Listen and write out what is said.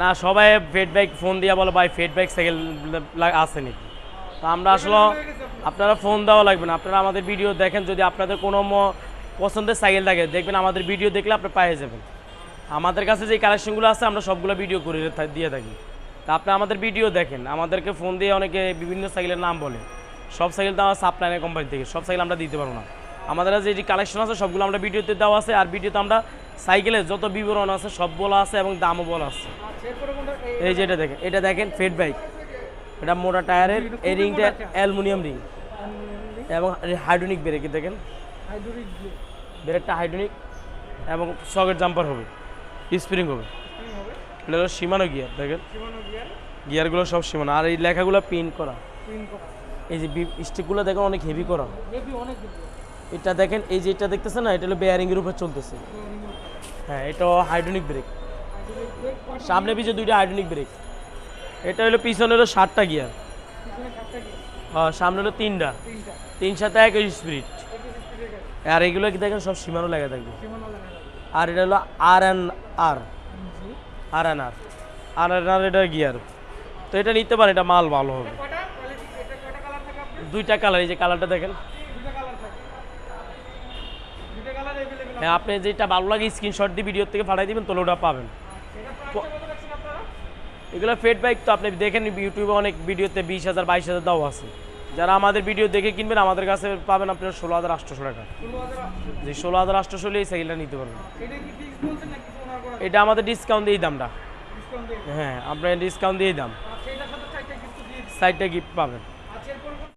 না সবাই fade bike phone দিয়ে বলো ভাই ফেড বাইক সাইকেল আছে নাকি? তো আমরা আসলে আপনারা ফোন দেওয়া লাগবে না। আপনারা আমাদের ভিডিও দেখেন যদি আপনাদের কোনো পছন্দের সাইকেল থাকে দেখবেন আমাদের ভিডিও দেখলে আপনি পেয়ে যাবেন। আমাদের কাছে যে কালেকশনগুলো আছে আমরা সবগুলো ভিডিও করে দিয়ে থাকি তা আপনি আমাদের ভিডিও দেখেন। আমাদেরকে ফোন দিয়ে অনেকে বিভিন্ন সাইকেলের নাম বলে। সব সাইকেল তো আমার সাপ্লাইনের কোম্পানি থেকে সব সাইকেল আমরা দিতে পারব না। আমাদের কাছে যে কালেকশন আছে সবগুলো আমরা ভিডিওতে দেওয়া আছে। আর ভিডিওতে আমরা সাইকেলের যত বিবরণ আছে সব বলা আছে এবং দামও বলা আছে। আচ্ছা এই যে এটা দেখেন এটা দেখেন ফেড বাইক। এটা মোটা টায়ারের এই রিংটা অ্যালুমিনিয়াম রিং। এবং হাইড্রোনিক ব্রেক দেখেন। ব্রেকটা হাইড্রোনিক এবং সকেট জাম্পার হবে স্প্রিং হবে। এটা হলো সীমানো গিয়ার দেখেন। গিয়ারগুলো সব সীমানো। আর এই লেখাগুলো প্রিন্ট করা। এই যে স্টিকগুলো দেখেন অনেক হেভি করা। এটা দেখেন, এই যে এটা দেখতেছেন না, এটা হলো বেয়ারিংয়ের উপর চলতেছে। হ্যাঁ এটা হাইড্রোনিক ব্রেক সামনে পিছিয়ে দুইটা হাইড্রোনিক ব্রেক এটা হলো পিছনে হলো সাতটা গিয়ার পিছনে হ্যাঁ সামনে হলো তিনটা। তিন সাথে এক স্পিডে আর এগুলো কি দেখেন, সব সীমানো লেগে থাকবে। আর এটা হলো R N R R N R R N R এটা গিয়ার তো এটা নিতে পারেন, এটা মাল ভালো হবে। দুইটা কালার এই যে কালারটা দেখেন। হ্যাঁ আপনি যেটা ভালো লাগে স্ক্রিনশট দিয়ে ভিডিও থেকে পাঠিয়ে দিবেন তাহলে ওটা পাবেন। এগুলো ফেড বাইক তো আপনি দেখেন ইউটিউবে অনেক ভিডিওতে বিশ হাজার বাইশ হাজার দাও আছে। যারা আমাদের ভিডিও দেখে কিনবেন আমাদের কাছে পাবেন আপনার ষোলো হাজার আটশোশো টাকা। 16800 যে ষোলো হাজার আটশোশো এই সাইকেলটা নিতে পারবেন। এটা আমাদের ডিসকাউন্ট দিয়েই দামটা। হ্যাঁ আপনার ডিসকাউন্ট দিয়েই দাম। আচ্ছা সাইডটা গিফট পাবেন।